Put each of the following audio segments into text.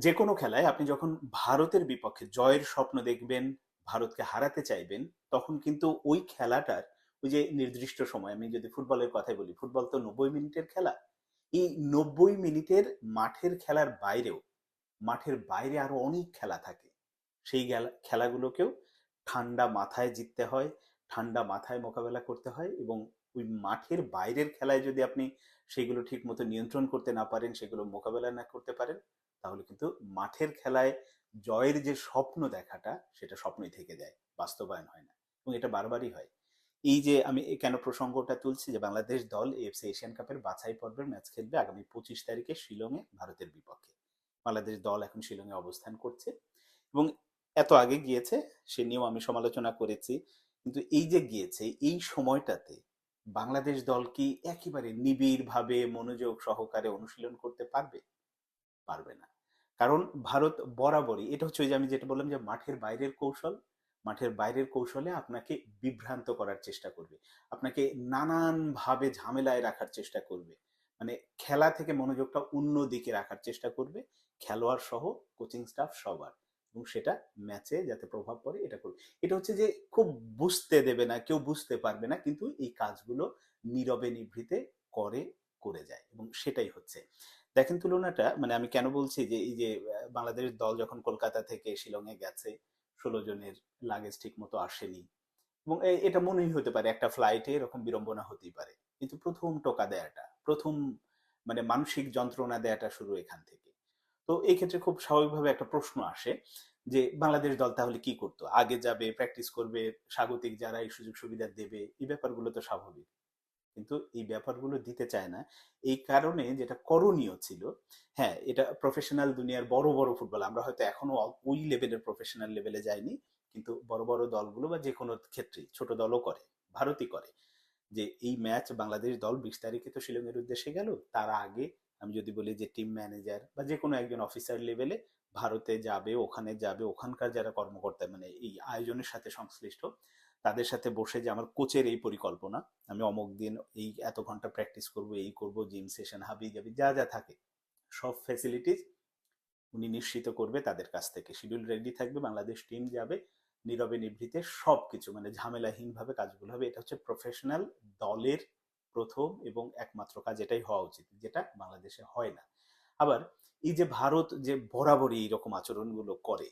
যে কোনো খেলায় আপনি যখন ভারতের বিপক্ষে জয়ের স্বপ্ন দেখবেন, ভারতকে হারাতে চাইবেন, তখন কিন্তু ওই খেলাটার, ওই যে নির্দিষ্ট সময়, আমি যদি ফুটবলের কথাই বলি, ফুটবল তো নব্বই মিনিটের খেলা, এই নব্বই মিনিটের মাঠের খেলার বাইরেও, মাঠের বাইরে আরও অনেক খেলা থাকে। সেই গেলা- খেলাগুলোকেও ঠান্ডা মাথায় জিততে হয় ঠান্ডা মাথায় মোকাবেলা করতে হয় এবং ওই মাঠের বাইরের খেলায় যদি আপনি সেগুলো ঠিক মতো নিয়ন্ত্রণ করতে না পারেন, সেগুলো মোকাবেলা না করতে পারেন, তাহলে কিন্তু মাঠের খেলায় জয়ের যে স্বপ্ন দেখাটা, সেটা স্বপ্নই থেকে যায়, বাস্তবায়ন হয় না এবং এটা বারবারই হয়। এই যে আমি কেন প্রসঙ্গটা তুলছি যে বাংলাদেশ দল এফসি এশিয়ান কাপের বাছাই পর্বের ম্যাচ খেলবে আগামী পঁচিশ তারিখে শিলংয়ে, ভারতের বিপক্ষে। বাংলাদেশ দল এখন শিলংয়ে অবস্থান করছে এবং এত আগে গিয়েছে, সে নিয়েও আমি সমালোচনা করেছি কিন্তু এই যে গিয়েছে, এই সময়টাতে বাংলাদেশ দল কি একেবারে নিবিড় ভাবে মনোযোগ সহকারে অনুশীলন করতে পারবে? পারবে না। কারণ ভারত বরাবরই, এটা হচ্ছে যে আমি যেটা বললাম যে মাঠের বাইরের কৌশল, মাঠের বাইরের কৌশলে আপনাকে বিভ্রান্ত করার চেষ্টা করবে। আপনাকে নানান ভাবে ঝামেলায় রাখার চেষ্টা করবে। মানে খেলা থেকে মনোযোগটা অন্য দিকে রাখার চেষ্টা করবে। খেলোয়াড় সহ কোচিং স্টাফ সবার। এবং সেটা ম্যাচে যাতে প্রভাব পড়ে এটা করবে এটা হচ্ছে যে খুব বুঝতে দেবে না কেউ বুঝতে পারবে না কিন্তু এই কাজগুলো নীরবে নিভৃতে করে করে যায় এবং সেটাই হচ্ছে। দেখেন তুলনাটা মানে আমি কেন বলছি যে এই যে আহ, বাংলাদেশ দল যখন কলকাতা থেকে শিলংয়ে গেছে ষোলো জনের লাগেজ ঠিক মতো আসেনি এবং এটা মনেই হতে পারে একটা ফ্লাইটে এরকম বিড়ম্বনা হতেই পারে। কিন্তু প্রথম টোকা দেয়াটা প্রথম মানে মানসিক যন্ত্রণা দেয়াটা শুরু এখান থেকে। তো এই ক্ষেত্রে খুব স্বাভাবিকভাবে একটা প্রশ্ন আসে যে, বাংলাদেশ দল তাহলে কি করতো? আগে যাবে প্র্যাকটিস করবে, স্বাগতিক যারা এই সুযোগ সুবিধা দেবে, এই ব্যাপারগুলো তো স্বাভাবিক। কিন্তু এই ব্যাপারগুলো দিতে চায় না। এই কারণে যেটা করণীয় ছিল হ্যাঁ এটা প্রফেশনাল দুনিয়ার বড় বড় ফুটবল আমরা হয়তো এখনও ওই লেভেলের প্রফেশনাল লেভেলে যাইনি, কিন্তু বড় বড় দলগুলো বা যে কোনো ক্ষেত্রেই, ছোট দলও করে, ভারতই করে, যে এই ম্যাচ বাংলাদেশ দল বিশ তারিখে তো শিলংয়ের উদ্দেশ্যে গেল, তার আগে আমি যদি বলি যে টিম ম্যানেজার বা যে কোনো একজন অফিসার লেভেলে ভারতে যাবে, ওখানে যাবে, ওখানকার যারা কর্মকর্তা মানে এই আয়োজনের সাথে সংশ্লিষ্ট, তাদের সাথে বসে যে আমার কোচের এই পরিকল্পনা, আমি অমুক দিন এই এত ঘণ্টা প্র্যাকটিস করব, এই করব জিম সেশন হাবি যাবি, যা যা থাকে, সব ফ্যাসিলিটিস উনি নিশ্চিত করবে তাদের কাছ থেকে। শিডিউল রেডি থাকবে, বাংলাদেশ টিম যাবে, নীরবে নিভৃতে সব কিছু মানে ঝামেলাহীন ভাবে কাজগুলো হবে, এটা হচ্ছে প্রফেশনাল দলের প্রথম এবং একমাত্র কাজ এটাই হওয়া উচিত, যেটা বাংলাদেশে হয় না। আবার এই যে ভারত যে বরাবরই এইরকম আচরণগুলো করে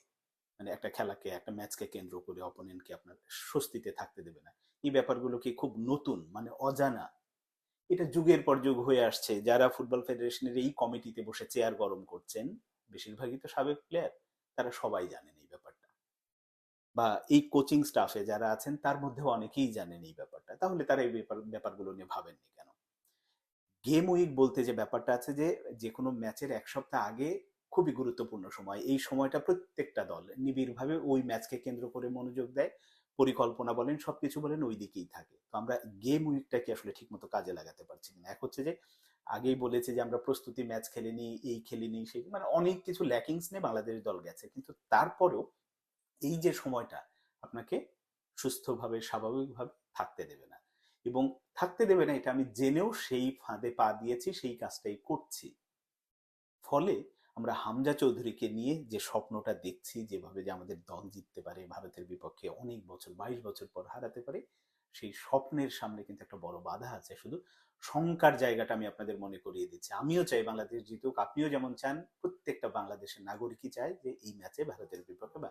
মানে একটা খেলাকে, একটা ম্যাচকে কেন্দ্র করে অপোনেন্টকে আপনার স্বস্তিতে থাকতে দেবে না, এই ব্যাপারগুলো কি খুব নতুন মানে অজানা? এটা যুগের পর যুগ হয়ে আসছে, যারা ফুটবল ফেডারেশনের এই কমিটিতে বসে চেয়ার গরম করছেন, বেশিরভাগই তো সাবেক প্লেয়ার তারা সবাই জানেন এই ব্যাপারটা। বা এই কোচিং স্টাফে যারা আছেন, তার মধ্যেও অনেকেই জানেন এই ব্যাপারটা। তাহলে তারা এই ব্যাপার, ব্যাপারগুলো নিয়ে ভাবেননি কেন? গেম উইক বলতে যে ব্যাপারটা আছে যে যে কোনো ম্যাচের এক সপ্তাহ আগে খুবই গুরুত্বপূর্ণ সময়। এই সময়টা প্রত্যেকটা দল নিবিড়ভাবে ওই ম্যাচকে কেন্দ্র করে মনোযোগ দেয়। পরিকল্পনা বলেন, সবকিছু বলেন, ওই দিকেই থাকে। তো আমরা গেম উইকটাকে আসলে ঠিকমতো কাজে লাগাতে পারছি না। এক হচ্ছে যে, আগেই বলেছে যে, আমরা প্রস্তুতি ম্যাচ খেলিনি, এই খেলিনি, সেই মানে অনেক কিছু ল্যাকিংস নিয়ে বাংলাদেশ দল গেছে। কিন্তু তারপরেও এই যে সময়টা আপনাকে সুস্থভাবে, স্বাভাবিকভাবে থাকতে দেবে না। এবং থাকতে দেবে না, এটা আমি জেনেও সেই ফাঁদে পা দিয়েছি, সেই কাজটাই করছি। ফলে আমরা হামজা চৌধুরীকে নিয়ে যে স্বপ্নটা দেখছি, যেভাবে যে আমাদের দল জিততে পারে, ভারতের বিপক্ষে অনেক বছর, বাইশ বছর পর হারাতে পারে, সেই স্বপ্নের সামনে কিন্তু একটা বড় বাধা আছে। শুধু শঙ্কার জায়গাটা আমি আপনাদের মনে করিয়ে দিচ্ছি। আমিও চাই বাংলাদেশ জিতুক। আপনিও যেমন চান, প্রত্যেকটা বাংলাদেশের নাগরিকই চায় যে এই ম্যাচে ভারতের বিপক্ষে বা